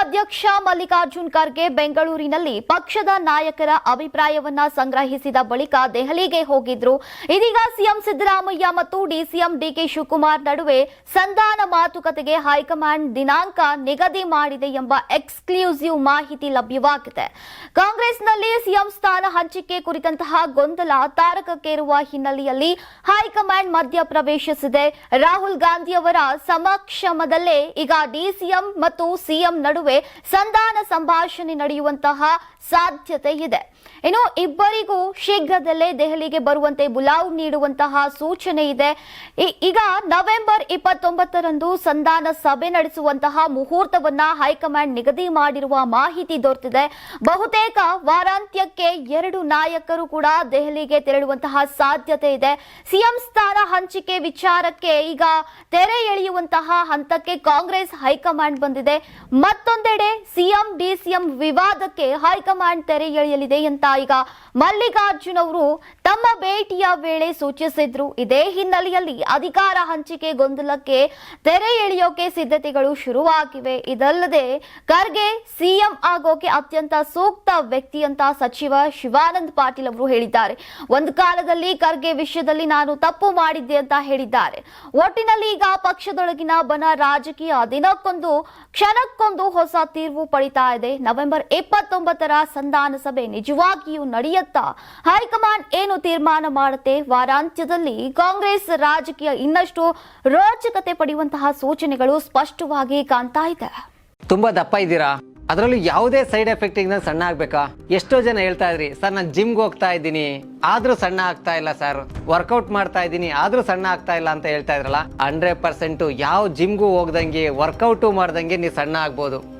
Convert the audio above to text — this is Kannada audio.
ಅಧ್ಯಕ್ಷ ಮಲ್ಲಿಕಾರ್ಜುನ್ ಖರ್ಗೆ ಬೆಂಗಳೂರಿನಲ್ಲಿ ಪಕ್ಷದ ನಾಯಕರ ಅಭಿಪ್ರಾಯವನ್ನ ಸಂಗ್ರಹಿಸಿದ ಬಳಿಕ ದೆಹಲಿಗೆ ಹೋಗಿದ್ರು. ಇದೀಗ ಸಿಎಂ ಸಿದ್ದರಾಮಯ್ಯ ಮತ್ತು ಡಿಸಿಎಂ ಡಿಕೆ ಶಿವಕುಮಾರ್ ನಡುವೆ ಸಂಧಾನ ಮಾತುಕತೆಗೆ ಹೈಕಮಾಂಡ್ ದಿನಾಂಕ ನಿಗದಿ ಮಾಡಿದೆ ಎಂಬ ಎಕ್ಸ್ಕ್ಲೂಸಿವ್ ಮಾಹಿತಿ ಲಭ್ಯವಾಗಿದೆ. ಕಾಂಗ್ರೆಸ್ನಲ್ಲಿ ಸಿಎಂ ಸ್ಥಾನ ಹಂಚಿಕೆ ಕುರಿತಂತಹ ಗೊಂದಲ ತಾರಕಕ್ಕೇರುವ ಹಿನ್ನೆಲೆಯಲ್ಲಿ ಹೈಕಮಾಂಡ್ ಮಧ್ಯ ಪ್ರವೇಶಿಸಿದೆ ರಾಹುಲ್ ಗಾಂಧಿ ಅವರ ಸಮಕ್ಷಮದಲ್ಲೇ ಈಗ ಡಿಸಿಎಂ ಮತ್ತು ಸಿಎಂ ನಡುವೆ ಸಂಧಾನ ಸಂಭಾಷಣೆ ನಡೆಯುವಂತಹ ಸಾಧ್ಯತೆ ಇದೆ. ಇನ್ನು ಇಬ್ಬರಿಗೂ ಶೀಘ್ರದಲ್ಲೇ ದೆಹಲಿಗೆ ಬರುವಂತೆ ಬುಲಾವ್ ನೀಡುವಂತಹ ಸೂಚನೆ ಇದೆ. ಈಗ ನವೆಂಬರ್ ಇಪ್ಪತ್ತೊಂಬತ್ತರಂದು ಸಂಧಾನ ಸಭೆ ನಡೆಸುವಂತಹ ಮುಹೂರ್ತವನ್ನ ಹೈಕಮಾಂಡ್ ನಿಗದಿ ಮಾಡಿರುವ ಮಾಹಿತಿ ದೊರೆತಿದೆ. ಬಹುತೇಕ ವಾರಾಂತ್ಯಕ್ಕೆ ಎರಡು ನಾಯಕರು ಕೂಡ ದೆಹಲಿಗೆ ತೆರಳುವಂತಹ ಸಾಧ್ಯತೆ ಇದೆ. ಸಿಎಂ ಸ್ಥಾನ ಹಂಚಿಕೆ ವಿಚಾರಕ್ಕೆ ಈಗ ತೆರೆ ಎಳೆಯುವಂತಹ ಹಂತಕ್ಕೆ ಕಾಂಗ್ರೆಸ್ ಹೈಕಮಾಂಡ್ ಬಂದಿದೆ. ಮತ್ತೊಂದೆಡೆ ಸಿಎಂ, ಡಿಸಿಎಂ ವಿವಾದಕ್ಕೆ ಹೈಕಮಾಂಡ್ ತೆರೆ ಎಳೆಯಲಿದೆ ಅಂತ ಈಗ ಮಲ್ಲಿಕಾರ್ಜುನ್ ಅವರು ತಮ್ಮ ಭೇಟಿಯ ವೇಳೆ ಸೂಚಿಸಿದ್ರು. ಇದೇ ಹಿನ್ನೆಲೆಯಲ್ಲಿ ಅಧಿಕಾರ ಹಂಚಿಕೆ ಗೊಂದಲಕ್ಕೆ ತೆರೆ ಎಳೆಯೋಕೆ ಸಿದ್ಧತೆಗಳು ಶುರುವಾಗಿವೆ. ಇದಲ್ಲದೆ ಖರ್ಗೆ ಸಿಎಂ ಆಗೋಕೆ ಅತ್ಯಂತ ಸೂಕ್ತ ವ್ಯಕ್ತಿ ಅಂತ ಸಚಿವ ಶಿವಾನಂದ ಪಾಟೀಲ್ ಅವರು ಹೇಳಿದ್ದಾರೆ. ಒಂದು ಕಾಲದಲ್ಲಿ ಖರ್ಗೆ ವಿಷಯದಲ್ಲಿ ನಾನು ತಪ್ಪು ಮಾಡಿದ್ದೆ ಅಂತ ಹೇಳಿದ್ದಾರೆ. ಒಟ್ಟಿನಲ್ಲಿ ಈಗ ಪಕ್ಷದೊಳಗಿನ ಬನ ರಾಜಕೀಯ ದಿನಕ್ಕೊಂದು, ಕ್ಷಣಕ್ಕೊಂದು ತೀರ್ವು ಪಡಿತಾ ಇದೆ. ನವೆಂಬರ್ ಇಪ್ಪತ್ತೊಂಬತ್ತರ ಸಂಧಾನ ಸಭೆ ನಿಜವಾಗಿಯೂ ನಡೆಯುತ್ತಾ? ಹೈಕಮಾಂಡ್ ಏನು ತೀರ್ಮಾನ ಮಾಡುತ್ತೆ? ವಾರಾಂತ್ಯದಲ್ಲಿ ಕಾಂಗ್ರೆಸ್ ರಾಜಕೀಯ ಇನ್ನಷ್ಟು ರೋಚಕತೆ ಪಡೆಯುವಂತಹ ಸೂಚನೆಗಳು ಸ್ಪಷ್ಟವಾಗಿ ಕಾಣ್ತಾ ಇದೆ. ತುಂಬಾ ದಪ್ಪ ಇದ್ದೀರಾ? ಅದರಲ್ಲೂ ಯಾವುದೇ ಸೈಡ್ ಎಫೆಕ್ಟ್ ಇಂದ ಸಣ್ಣ ಆಗ್ಬೇಕಾ? ಎಷ್ಟೋ ಜನ ಹೇಳ್ತಾ ಇದ್ರಿ, ಸರ್, ನಾನು ಜಿಮ್ಗೆ ಹೋಗ್ತಾ ಇದ್ದೀನಿ. ಆದ್ರೂ ಸಣ್ಣ ಆಗ್ತಾ ಇಲ್ಲ, ಸರ್. ವರ್ಕೌಟ್ ಮಾಡ್ತಾ ಇದ್ದೀನಿ, ಆದ್ರೂ ಸಣ್ಣ ಆಗ್ತಾ ಇಲ್ಲ ಅಂತ ಹೇಳ್ತಾ ಇದ್ರಲ್ಲ? ಹಂಡ್ರೆಡ್ ಪರ್ಸೆಂಟ್ ಯಾವ ಜಿಮ್ಗೂ ಹೋಗ್ದಂಗೆ, ವರ್ಕೌಟು ಮಾಡ್ದಂಗೆ ನೀವು ಸಣ್ಣ ಆಗ್ಬೋದು.